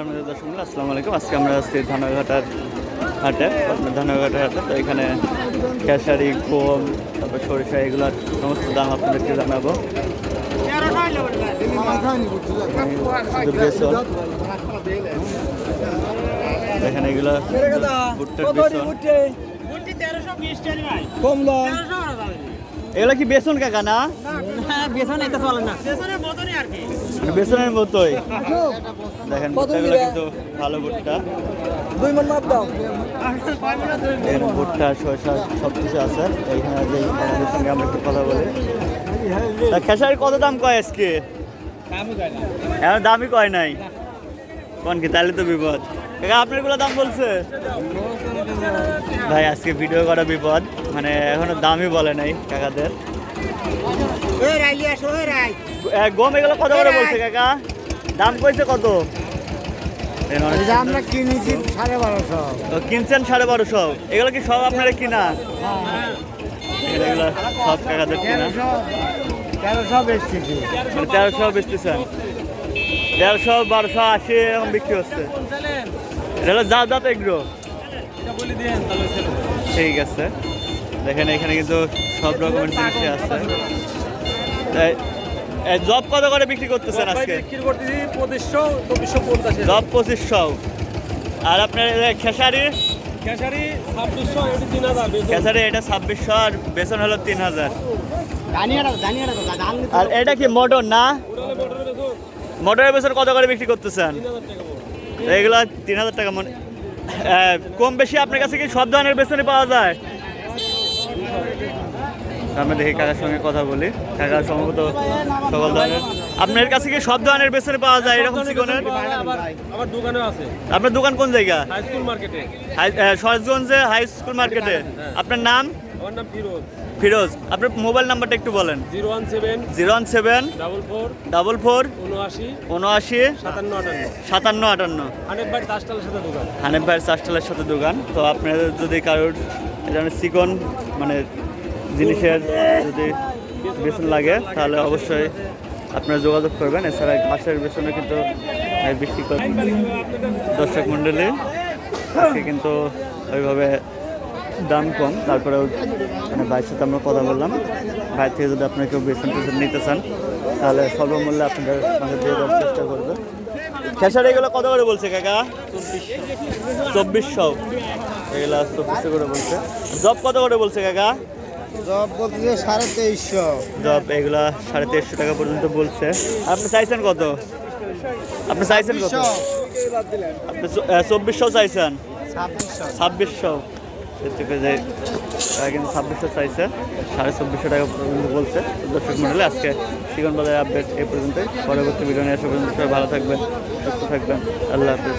সম্মানিত দর্শক আসসালামু আলাইকুম। আজকে আমরা আছি ধানাঘাটার হাটে আপনার ধানাঘাটার হাটে। তো এখানে খেসারি গম তারপর সরিষা এগুলোর সমস্ত দাম আপনাদেরকে জানাব। এখানে এগুলো ভুট্টার বেসন। এগুলো কি বেসন কাকা না? মানে বেসনের মতোই। দেখেন ভুট্টাগুলো কিন্তু ভালো ভুট্টা। দুই মন মাপ দাও। এখানে ভুট্টা শসা সব কিছু আছে। এইখানে যে আমাদের সঙ্গে আমরা একটু কথা বলি। তা খেসারি কত দাম কয় আজকে? এখন দামই কয় নাই। কোন কি তাহলে তো বিপদ। কাকা আপনারগুলো দাম বলছে? ভাই আজকে ভিডিও করা বিপদ। মানে এখনও দামই বলে নাই কাকাদের। গম এগুলো কত করে বলছে কাকা? দাম কইছে কত? আমরা কিনেছি সাড়ে বারোশো। কিনছেন সাড়ে বারোশো? এগুলো কি সব আপনারা কিনা? এগুলো এগুলো সব কাকাদের কিনা। তেরোশো বেচতেছি। মানে তেরোশো বেচতেছেন। তেরোশো বারোশো আশি এরকম বিক্রি হচ্ছে। এটা হলো যা যাতে এগুলো ঠিক আছে। দেখেন এখানে কিন্তু সব রকমের জিনিসই আছে। জব কত করে বিক্রি করতেছেন আজকে? বিক্রি করতেছি পঁচিশশো চব্বিশশো পঞ্চাশ জব পঁচিশশো। আর আপনার এই খেসারি? ক্যাশারি ছাব্বিশশো এটি তিন হাজার খেসারি এটা ছাব্বিশশো আর বেসন হলো তিন হাজার। আর এটা কি মটর না? মোটরের বেতন। বেসন কত করে বিক্রি করতেছেন। এগুলো তিন হাজার টাকা মনে কম বেশি আপনার কাছে কি সব ধরনের বেসনই পাওয়া যায়? আমরা দেখি কাকার সঙ্গে কথা বলি। কাকা সম্ভবত সকল ধরনের আপনার কাছে কি সব ধরনের বেসনে পাওয়া যায় এরকম চিকনের আবার আমার দোকানেও আছে। আপনার দোকান কোন জায়গা? হাই স্কুল মার্কেটে। সরজগঞ্জে হাই স্কুল মার্কেটে। আপনার নাম? আমার নাম ফিরোজ। ফিরোজ আপনার মোবাইল নাম্বারটা একটু বলেন। Zero one seven zero one seven double four double four উনআশি উনআশি সাতান্ন আটান্ন। সাতান্ন আটান্ন। হানিফ ভাই দাসটালের সাথে দোকান। হানিফ চাষটালের সাথে দোকান। তো আপনাদের যদি কারোর ধরনের চিকন মানে জিনিসের যদি বেসন লাগে তাহলে অবশ্যই আপনারা যোগাযোগ করবেন। এছাড়া ঘাসের বেসনে কিন্তু বিক্রি করেন দর্শক মণ্ডলী আজকে কিন্তু ওইভাবে দাম কম তারপরেও মানে ভাইয়ের সাথে আমরা কথা বললাম। ভাই থেকে যদি আপনারা কেউ বেসন টেসন নিতে চান তাহলে স্বল্পমূল্যে আপনাদের মাঝে দিয়ে দেওয়ার চেষ্টা করবে। খেসারি এগুলো কত করে বলছে কাকা? চব্বিশশো। এগুলো চব্বিশশো করে বলছে। জব কত করে বলছে কাকা? জব বলতেছে সাড়ে তেইশশো। জব এগুলা সাড়ে তেইশশো টাকা পর্যন্ত বলছে। আপনি চাইছেন কত? আপনি চাইছেন কত? আপনি চব্বিশশো চাইছেন? ছাব্বিশশো। থেকে যে, তারা কিন্তু ছাব্বিশশো চাইছে, সাড়ে চব্বিশশো টাকা পর্যন্ত বলছে। দর্শক মন্ডলে, আজকে চিকন বাজারের আপডেট এই পর্যন্তই। পরবর্তী ভিডিও নিয়ে আসা পর্যন্ত সবাই ভালো থাকবেন, সুস্থ থাকবেন। আল্লাহ হাফিজ।